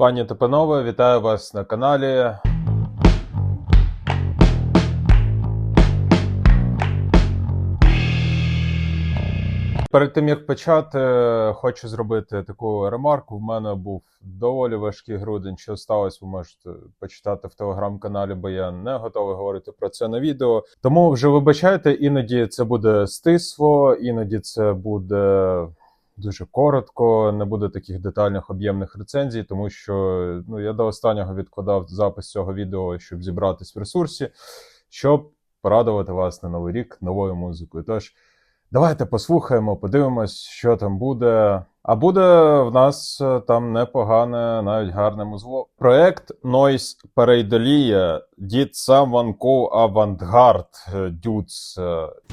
Пані та панове, вітаю вас на каналі. Перед тим як почати, хочу зробити таку ремарку. В мене був доволі важкий грудень. Що сталося, ви можете почитати в телеграм-каналі, бо я не готовий говорити про це на відео. Тому вже вибачайте, іноді це буде стисло, іноді це буде дуже коротко, не буде таких детальних об'ємних рецензій, тому що ну, я до останнього відкладав запис цього відео, щоб зібратись в ресурсі, щоб порадувати вас на новий рік новою музикою. Тож. Давайте послухаємо, подивимось, що там буде. А буде в нас е, там непогане, навіть гарне музло. Проект Noise Pareidolia Did Someone Call Avantgarde Dudes.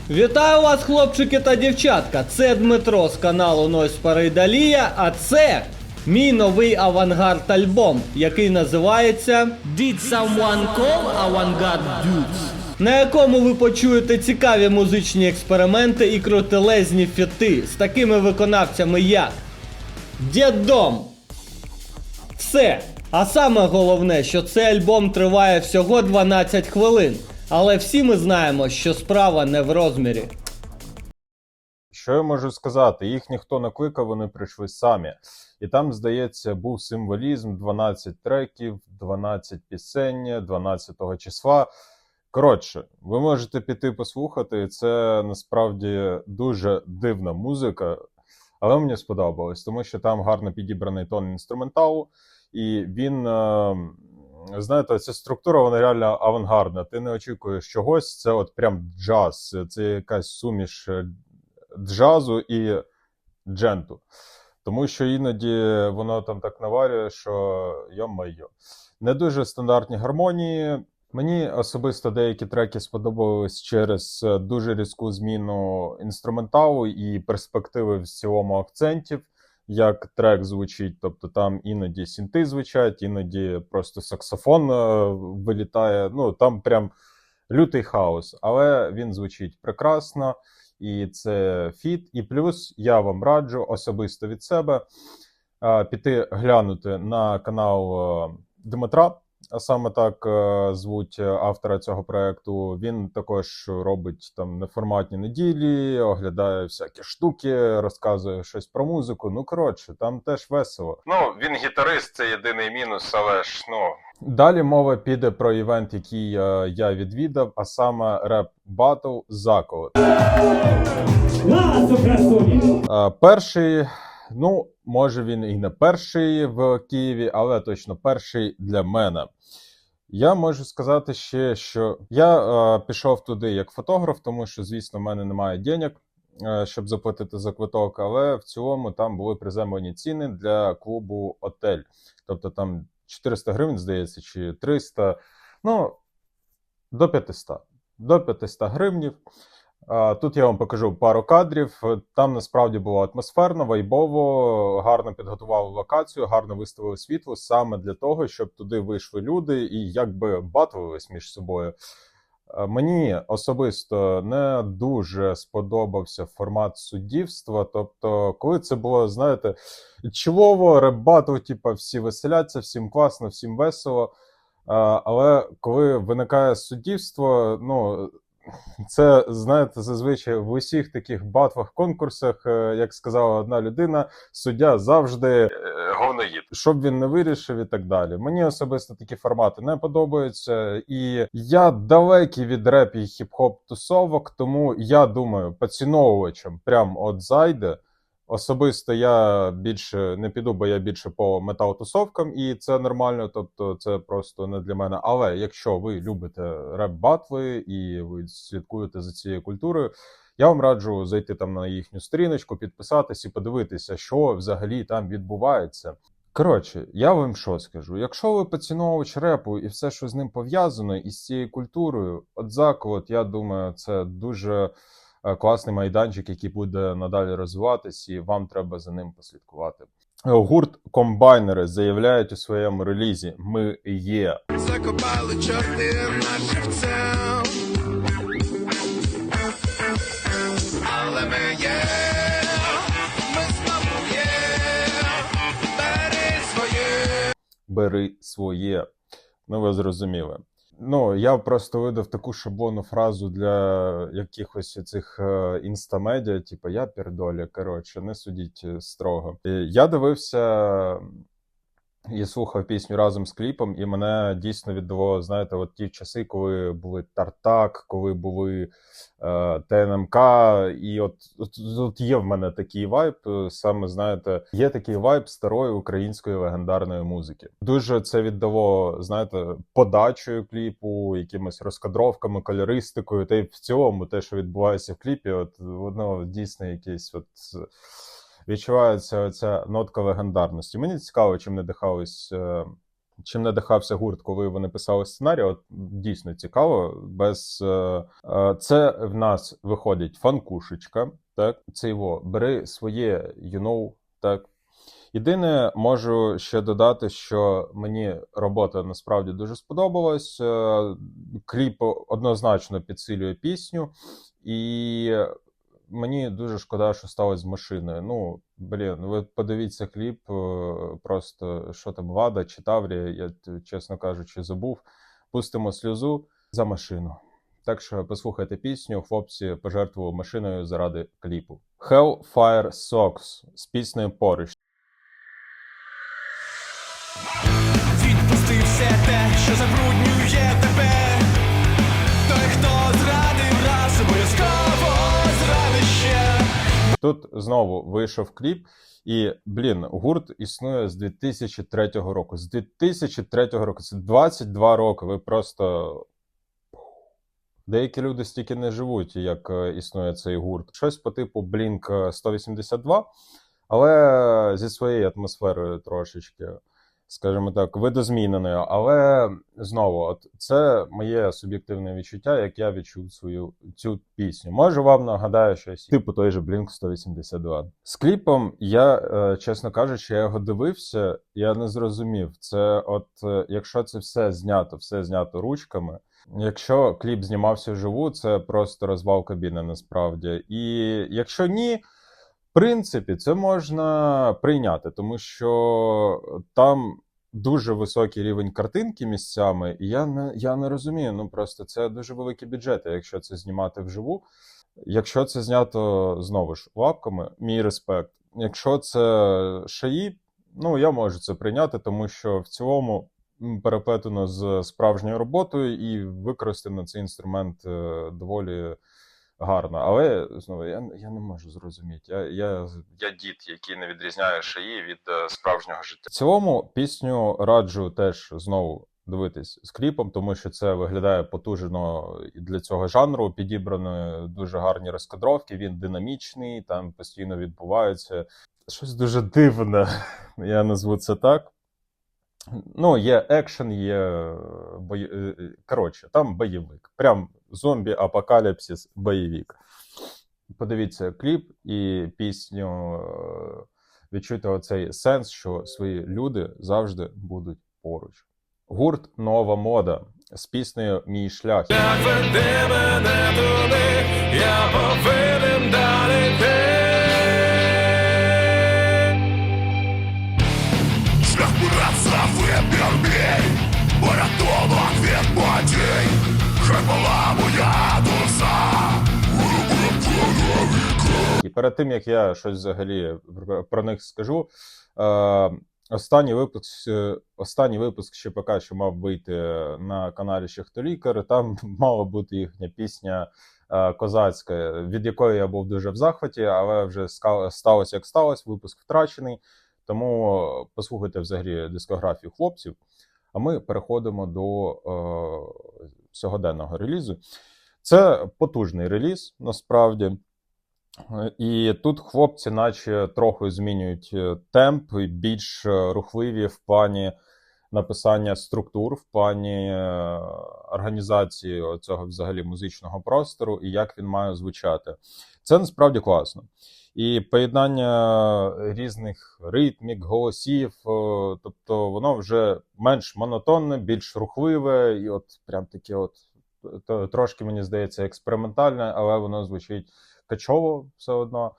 Вітаю вас, хлопчики та дівчатка! Це Дмитро з каналу Noise Парейдалія, а це мій новий авангард альбом, який називається Did Someone Call Avantgarde Dudes? На якому ви почуєте цікаві музичні експерименти і крутелезні фіти з такими виконавцями як Дєддом. Все. А саме головне, що цей альбом триває всього 12 хвилин. Але всі ми знаємо, що справа не в розмірі. Що я можу сказати? Їх ніхто не кликав, вони прийшли самі. І там, здається, був символізм: 12 треків, 12 пісень, 12 числа. Коротше, ви можете піти послухати. Це насправді дуже дивна музика, але мені сподобалось, тому що там гарно підібраний тон інструменталу, і він, е, знаєте, ця структура вона реально авангардна. Ти не очікуєш чогось, це от прям джаз, це якась суміш е, джазу і дженту. Тому що іноді воно там так наварює, що йо-майо. Не дуже стандартні гармонії. Мені особисто деякі треки сподобались через е, дуже різку зміну інструменталу і перспективи в цілому акцентів, як трек звучить. Тобто там іноді сінти звучать, іноді просто саксофон е, вилітає. Ну там прям лютий хаос, але він звучить прекрасно, і це фіт. І плюс я вам раджу особисто від себе е, піти глянути на канал Дмитра. А саме так е, звуть автора цього проекту. Він також робить там неформатні неділі, оглядає всякі штуки, розказує щось про музику. Ну коротше, там теж весело. Ну він гітарист, це єдиний мінус, але ж ну. Далі мова піде про івент, який е, я відвідав, а саме реп батл заколот. Е, перший, ну, може він і не перший в Києві, але точно перший для мене. Я можу сказати ще, що я е, пішов туди як фотограф, тому що, звісно, в мене немає денег, е, щоб заплатити за квиток, але в цілому там були приземлені ціни для клубу Отель. Тобто там 400 гривень, здається, чи 300, ну, до 500. До 500 гривнів. Тут я вам покажу пару кадрів. Там насправді було атмосферно, вайбово, гарно підготували локацію, гарно виставили світло саме для того, щоб туди вийшли люди і якби батувались між собою. Мені особисто не дуже сподобався формат суддівства. Тобто, коли це було, знаєте, чолово, ребату, типу, всі веселяться, всім класно, всім весело. Але коли виникає суддівство, ну. Це знаєте, зазвичай в усіх таких батвах, конкурсах, е, як сказала одна людина, суддя завжди е, говноїд, щоб він не вирішив і так далі. Мені особисто такі формати не подобаються, і я далекий від реп і хіп-хоп тусовок, тому я думаю, поціновувачам прям от зайде. Особисто я більше не піду, бо я більше по метал-тусовкам, і це нормально, тобто це просто не для мене. Але якщо ви любите реп-батви і ви слідкуєте за цією культурою, я вам раджу зайти там на їхню сторіночку, підписатись і подивитися, що взагалі там відбувається. Коротше, я вам що скажу: якщо ви поціновувач репу і все, що з ним пов'язано, із цією культурою, от заклад, я думаю, це дуже класний майданчик, який буде надалі розвиватись, і вам треба за ним послідкувати. Гурт комбайнери заявляють у своєму релізі: Ми є. Закопали чорти над живцем. Але ми є, ми знову є, бери своє. бери своє. Ну, ви зрозуміли. Ну, я просто видав таку шаблонну фразу для якихось цих е, інстамедіа, типу я пердоля, коротше, не судіть е, строго. Я дивився і слухав пісню разом з кліпом, і мене дійсно віддало, знаєте, от ті часи, коли були Тартак, коли були е, ТНМК, і от, от, от є в мене такий вайб, е, саме знаєте, є такий вайб старої української легендарної музики. Дуже це віддало, знаєте, подачею кліпу, якимись розкадровками, кольористикою, та й в цілому, те, що відбувається в кліпі, от воно дійсно якесь от. Відчувається ця нотка легендарності. Мені цікаво, чим надихались, е, чим надихався гурт, коли вони писали сценарій. От дійсно цікаво. Без е, е, це в нас виходить фанкушечка. Так, це його бери своє, you know, так. Єдине, можу ще додати, що мені робота насправді дуже сподобалась. Кліп однозначно підсилює пісню, і мені дуже шкода, що сталося з машиною. Ну, блін, ви подивіться кліп, е, просто що там Лада чи Таврія, я чесно кажучи, забув. Пустимо сльозу за машину. Так що послухайте пісню. Хлопці пожертвували машиною заради кліпу. Hellfire Socks з піснею поруч. Відпусти все те, що забруднює Тут знову вийшов кліп, і блін, гурт існує з 2003 року. З 2003 року це 22 роки. Ви просто. Деякі люди стільки не живуть, як е, існує цей гурт. Щось по типу Blink 182, але зі своєю атмосферою трошечки, скажімо так, видозміненою. Але знову, от це моє суб'єктивне відчуття, як я відчув свою цю пісню. Може, вам нагадаю щось, типу той же Blink 182. З кліпом я, е, чесно кажучи, я його дивився, я не зрозумів. Це, от е, якщо це все знято, все знято ручками. Якщо кліп знімався вживу, це просто розвал кабіни насправді. І якщо ні, принципі, це можна прийняти, тому що там дуже високий рівень картинки місцями, і я не, я не розумію. Ну просто це дуже великі бюджети, якщо це знімати вживу. Якщо це знято знову ж лапками, мій респект. Якщо це шаї, ну я можу це прийняти, тому що в цілому переплетено з справжньою роботою і використано цей інструмент е, доволі гарно. Але знову я, я не можу зрозуміти. Я, я, я дід, який не відрізняє шиї від е, справжнього життя. В цілому пісню раджу теж знову дивитись з кліпом, тому що це виглядає потужно для цього жанру. Підібрані дуже гарні розкадровки. Він динамічний, там постійно відбувається. Щось дуже дивне, я назву це так. Ну, є екшен, є бої... е, е, коротше, там бойовик. Прям зомбі-апокаліпсис бойовик. Подивіться кліп і пісню. е, Відчуйте оцей сенс, що свої люди завжди будуть поруч. Гурт Нова мода з піснею Мій шлях. Мене туди, я повинен перед тим як я щось взагалі про них скажу. Е, останній випуск, е, останній випуск ЩПК, що мав вийти на каналі Ще хто лікар, там мала бути їхня пісня е, козацька, від якої я був дуже в захваті, але вже сталося як сталося, випуск втрачений. Тому послухайте взагалі дискографію хлопців. А ми переходимо до е, сьогоденного релізу. Це потужний реліз, насправді. І тут хлопці, наче трохи змінюють е, темп і більш е, рухливі в плані написання структур, в плані е, організації цього взагалі музичного простору і як він має звучати. Це насправді класно. І поєднання різних ритмік, голосів, тобто воно вже менш монотонне, більш рухливе, і от прям таке, от трошки мені здається, експериментальне, але воно звучить качово все одно.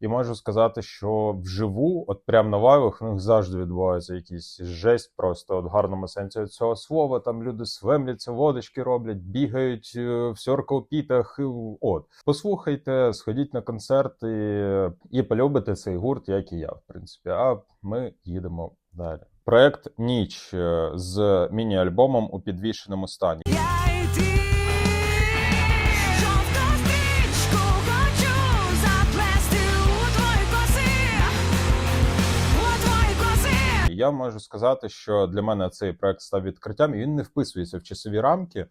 І можу сказати, що вживу, от прям на лайвах, в них завжди відбувається якийсь жесть, просто от в гарному сенсі цього слова. Там люди свемляться, водочки роблять, бігають е, в сьоркл-пітах. От послухайте, сходіть на концерт і, і полюбите цей гурт, як і я, в принципі. А ми їдемо далі. Проект Ніч е, з міні-альбомом у підвішеному стані. Я можу сказати, що для мене цей проект став відкриттям, і він не вписується в часові рамки.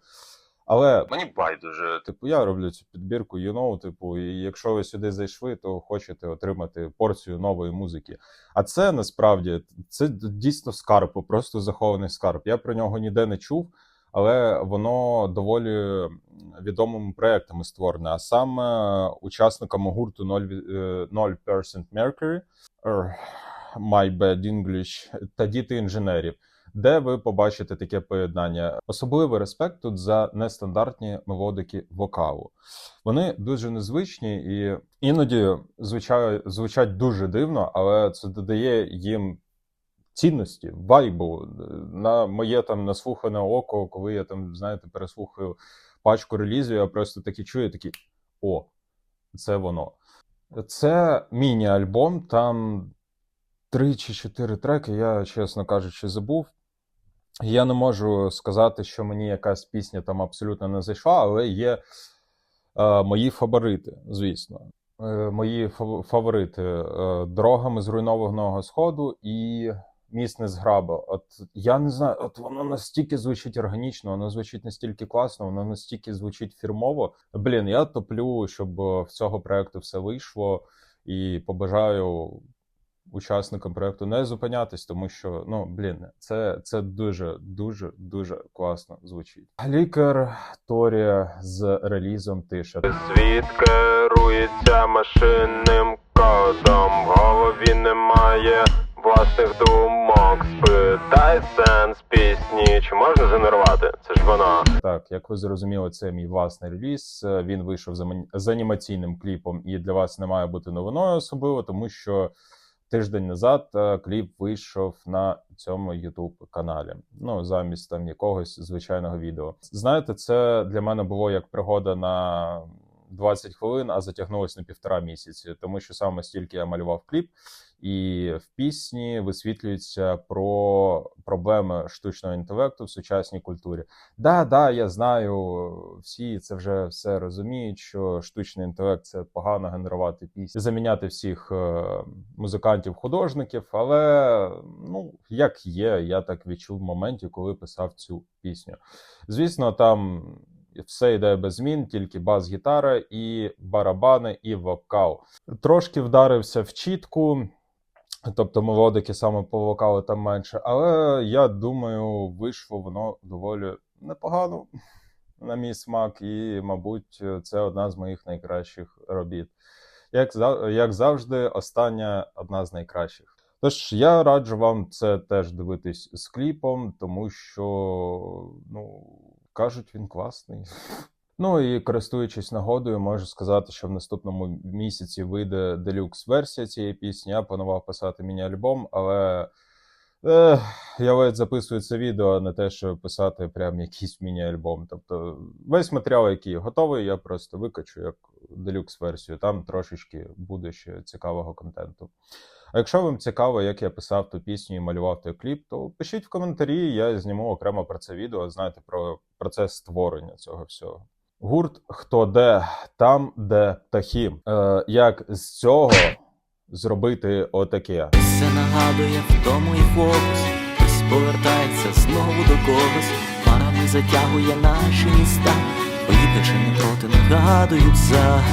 Але мені байдуже, типу, я роблю цю підбірку, you know, типу, і якщо ви сюди зайшли, то хочете отримати порцію нової музики. А це насправді це дійсно скарб, просто захований скарб. Я про нього ніде не чув, але воно доволі відомими проектами створене. А саме учасниками гурту 0, е, 0% Mercury, er, My Bad English та діти інженерів де ви побачите таке поєднання. Особливий респект тут за нестандартні мелодики вокалу. Вони дуже незвичні і іноді звучають, звучать дуже дивно, але це додає їм цінності, вайбу на моє там наслухане око, коли я там, знаєте, переслухаю пачку релізів, я просто такі чую, такі о, це воно. Це міні-альбом, там три чи чотири треки, я, чесно кажучи, забув. Я не можу сказати, що мені якась пісня там абсолютно не зайшла, але є е, мої фаворити, звісно. Е, мої фаворити е, Дорогами зруйнованого сходу і Міст Незграба. От я не знаю, от воно настільки звучить органічно, воно звучить настільки класно, воно настільки звучить фірмово. Блін, я топлю, щоб в цього проекту все вийшло, і побажаю учасникам проекту не зупинятись, тому що ну блін, це, це дуже дуже дуже класно звучить. Лікар Торія з релізом тиша. Світ керується машинним кодом, в голові немає власних думок. Спитай сенс пісні, чи можна генерувати? Це ж воно. Так, як ви зрозуміли, це мій власний реліз. Він вийшов з ані- з анімаційним кліпом, і для вас не має бути новиною особливо, тому що тиждень назад е, кліп вийшов на цьому youtube каналі. Ну замість там якогось звичайного відео. Знаєте, це для мене було як пригода на 20 хвилин, а затягнулось на півтора місяці, тому що саме стільки я малював кліп. І в пісні висвітлюється про проблеми штучного інтелекту в сучасній культурі. Да, да, я знаю, всі це вже все розуміють, що штучний інтелект це погано генерувати пісні, заміняти всіх е, музикантів, художників. Але ну як є, я так відчув в моменті, коли писав цю пісню. Звісно, там все йде без змін, тільки бас-гітара і барабани, і вокал. Трошки вдарився в чітку. Тобто мелодики саме по вокалу там менше, але я думаю, вийшло воно доволі непогано на мій смак, і, мабуть, це одна з моїх найкращих робіт. Як, як завжди, остання одна з найкращих. Тож я раджу вам це теж дивитись з кліпом, тому що, ну, кажуть, він класний. Ну і користуючись нагодою, можу сказати, що в наступному місяці вийде делюкс версія цієї пісні. Я планував писати міні-альбом, але е, я ледь записую це відео, а не те, що писати прям якийсь міні-альбом. Тобто весь матеріал, який готовий, я просто викачу як делюкс версію. Там трошечки буде ще цікавого контенту. А якщо вам цікаво, як я писав ту пісню і малював той кліп, то пишіть в коментарі, я зніму окремо про це відео, знаєте, про процес створення цього всього. Гурт Хто де там, де птахи. Е, як з цього зробити отаке? Все нагадує вдому і фокус, хтось повертається знову до когось, парами затягує наші міста, Поїде чи не проти нагадують за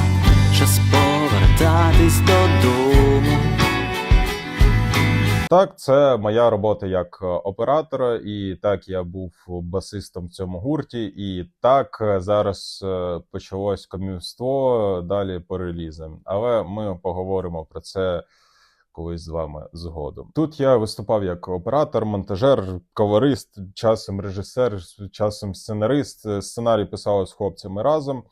час повертатись додому. Так, це моя робота як е, оператора, і так я був басистом в цьому гурті. І так е, зараз е, почалось комівство далі по релізам. Але ми поговоримо про це колись з вами згодом. Тут я виступав як оператор, монтажер, колорист, часом режисер, часом сценарист. Сценарій писали з хлопцями разом.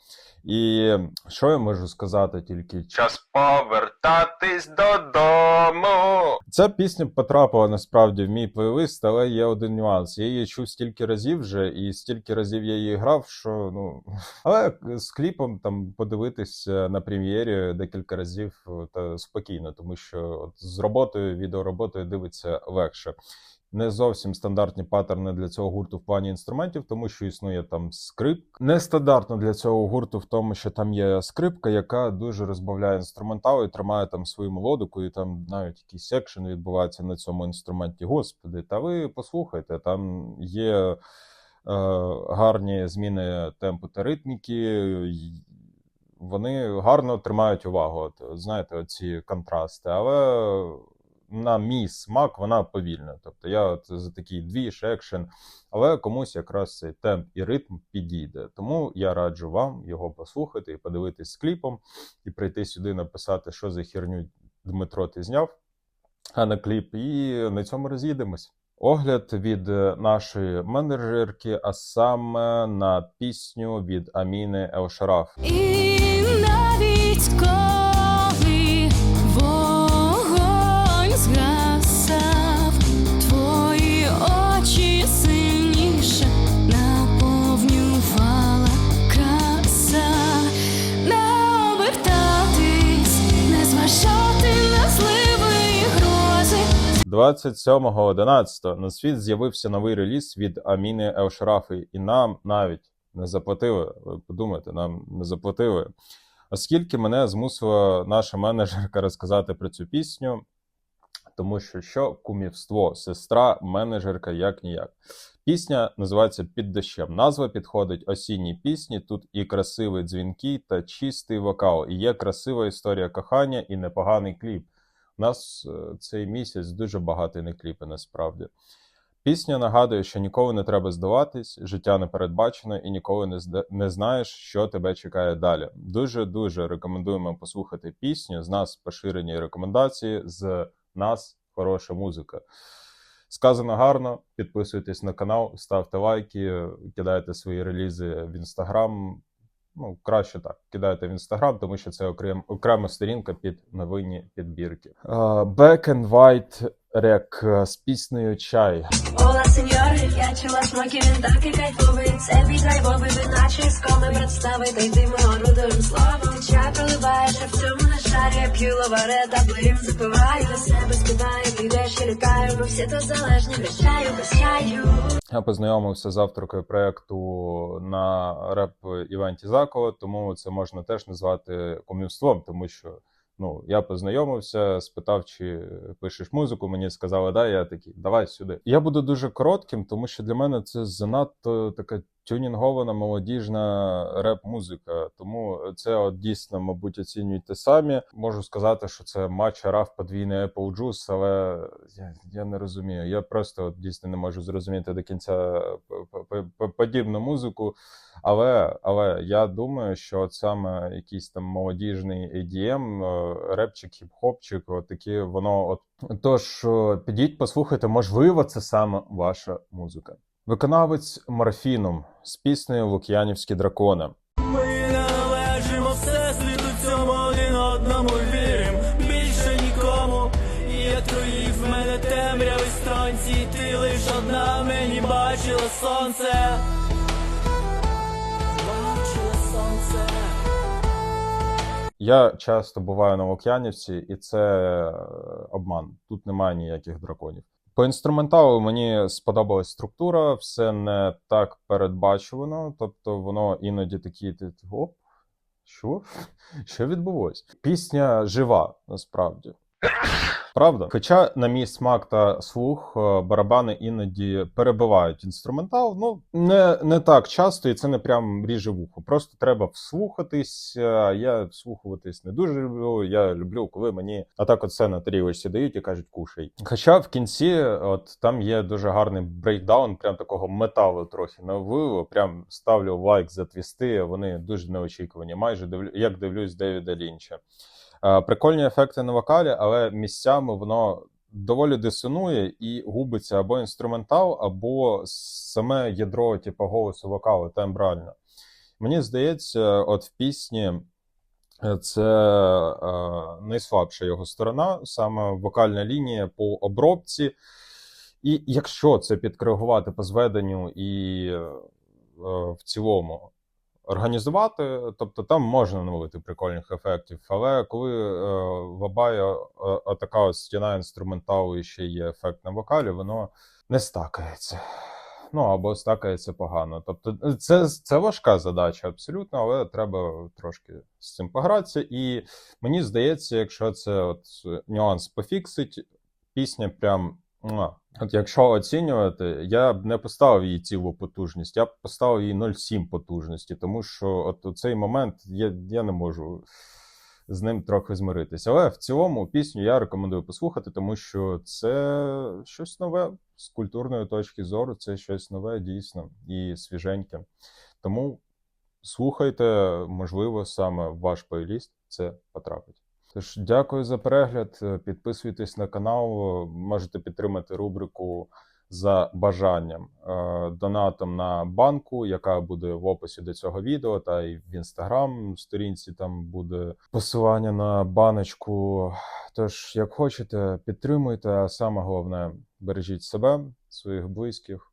І що я можу сказати тільки час повертатись додому. Ця пісня потрапила насправді в мій плейлист, але є один нюанс. Я її чув стільки разів вже, і стільки разів я її грав, що ну але з кліпом там подивитись на прем'єрі декілька разів та спокійно, тому що от з роботою, відеороботою дивиться легше. Не зовсім стандартні паттерни для цього гурту в плані інструментів, тому що існує там скрипка. Нестандартно для цього гурту в тому, що там є скрипка, яка дуже розбавляє інструментал і тримає там свою мелодику, і там навіть якийсь секшен відбувається на цьому інструменті. Господи, та ви послухайте, там є е, гарні зміни темпу та ритміки. Вони гарно тримають увагу. От, знаєте, оці контрасти, але на мій смак вона повільна. Тобто я от за такий двіж, екшен, але комусь якраз цей темп і ритм підійде. Тому я раджу вам його послухати і подивитись з кліпом, і прийти сюди написати, що за херню Дмитро ти зняв, а на кліп, і на цьому роз'їдемось. Огляд від е, нашої менеджерки, а саме на пісню від Аміни Елшараф. І навіть коли вогонь згасав, твої очі сильніше наповнювала краса, не обертатись, не зважати на зливи грози. 27.11 на світ з'явився новий реліз від Аміни Елшарафи, і нам навіть не заплатили. Ви подумайте, нам не заплатили. Оскільки мене змусила наша менеджерка розказати про цю пісню, тому що що кумівство, сестра, менеджерка, як ніяк. Пісня називається Під дощем. Назва підходить осінній пісні. Тут і красиві дзвінки, та чистий вокал, і є красива історія кохання і непоганий кліп. У нас е, цей місяць дуже багатий на кліпи насправді. Пісня нагадує, що ніколи не треба здаватись, життя не передбачено і ніколи не, зда- не знаєш, що тебе чекає далі. Дуже дуже рекомендуємо послухати пісню. З нас поширені рекомендації, з нас хороша музика. Сказано гарно. Підписуйтесь на канал, ставте лайки, кидайте свої релізи в інстаграм. Ну, краще так. Кидайте в інстаграм, тому що це окрем, окрема сторінка під новинні підбірки. Uh, Back and White Rec з піснею Чай. Ола, сеньори, я чула смаки, він такий кайфовий Це бій драйвовий, ви наче з коми представити. Йди ми орудуєм словом. Ти чай проливаєш, а в цьому на шарі. Я п'ю лаваре та блин, запиваю На себе співаю, підеш і літаю Ми всі тут залежні, чаю, без чаю. Я познайомився з авторкою проекту на реп івенті Закова, тому це можна теж назвати ком'юнством, тому що ну я познайомився, спитав, чи пишеш музику. Мені сказали, да, я такий, давай сюди. Я буду дуже коротким, тому що для мене це занадто така тюнінгована молодіжна реп-музика. Тому це от дійсно, мабуть, оцінюйте самі. Можу сказати, що це матч раф подвійний Apple Juice, але я, я не розумію. Я просто от дійсно не можу зрозуміти до кінця подібну музику. Але, але я думаю, що от саме якийсь там молодіжний EDM, е, репчик, хіп-хопчик, от такі воно от. Тож е, підіть, послухайте, можливо, це саме ваша музика. Виконавець Морфінум з піснею Лук'янівські дракони. Ми належимо всесвіту цьому один одному вірим більше нікому. Як твої в мене темряви станції, ти лиш одна мені бачила сонце. Бачила сонце. Я часто буваю на Лук'янівці, і це е, обман. Тут немає ніяких драконів. По інструменталу мені сподобалась структура, все не так передбачувано, тобто воно іноді такі оп, що? Що відбулось? Пісня жива насправді. Правда? Хоча, на мій смак та слух, е, барабани іноді перебивають інструментал. Ну не, не так часто, і це не прям ріже вухо. Просто треба вслухатись. е, Я вслухуватись не дуже люблю. Я люблю, коли мені атак оце на тарілочці дають і кажуть кушай. Хоча в кінці, от там є дуже гарний брейкдаун, прям такого металу трохи навило. Прям ставлю лайк за твісти. Вони дуже неочікувані. Майже дивлю, як дивлюсь Девіда Лінча. Е, Прикольні ефекти на вокалі, але місцями воно доволі дисонує і губиться або інструментал, або саме ядро, типу, голосу вокалу тембрально. Мені здається, от в пісні е, це е, найслабша його сторона, саме вокальна лінія по обробці. І якщо це підкоригувати по зведенню і в цілому організувати, тобто там можна навалити прикольних ефектів. Але коли е, лабає е, така стіна інструменталу і ще є ефект на вокалі, воно не стакається. Ну або стакається погано. Тобто, це, це важка задача абсолютно, але треба трошки з цим погратися. І мені здається, якщо це от нюанс пофіксить, пісня прям. Муа. От якщо оцінювати, я б не поставив їй цілу потужність, я б поставив їй 0,7 потужності, тому що от у цей момент я, я не можу з ним трохи змиритися. Але в цілому пісню я рекомендую послухати, тому що це щось нове з культурної точки зору, це щось нове дійсно і свіженьке. Тому слухайте, можливо, саме ваш плейліст це потрапить. Тож дякую за перегляд. е, Підписуйтесь на канал, е, можете підтримати рубрику за бажанням е, донатом на банку, яка буде в описі до цього відео, та й в інстаграм сторінці там буде посилання на баночку. Тож, як хочете, підтримуйте, а саме головне бережіть себе, своїх близьких.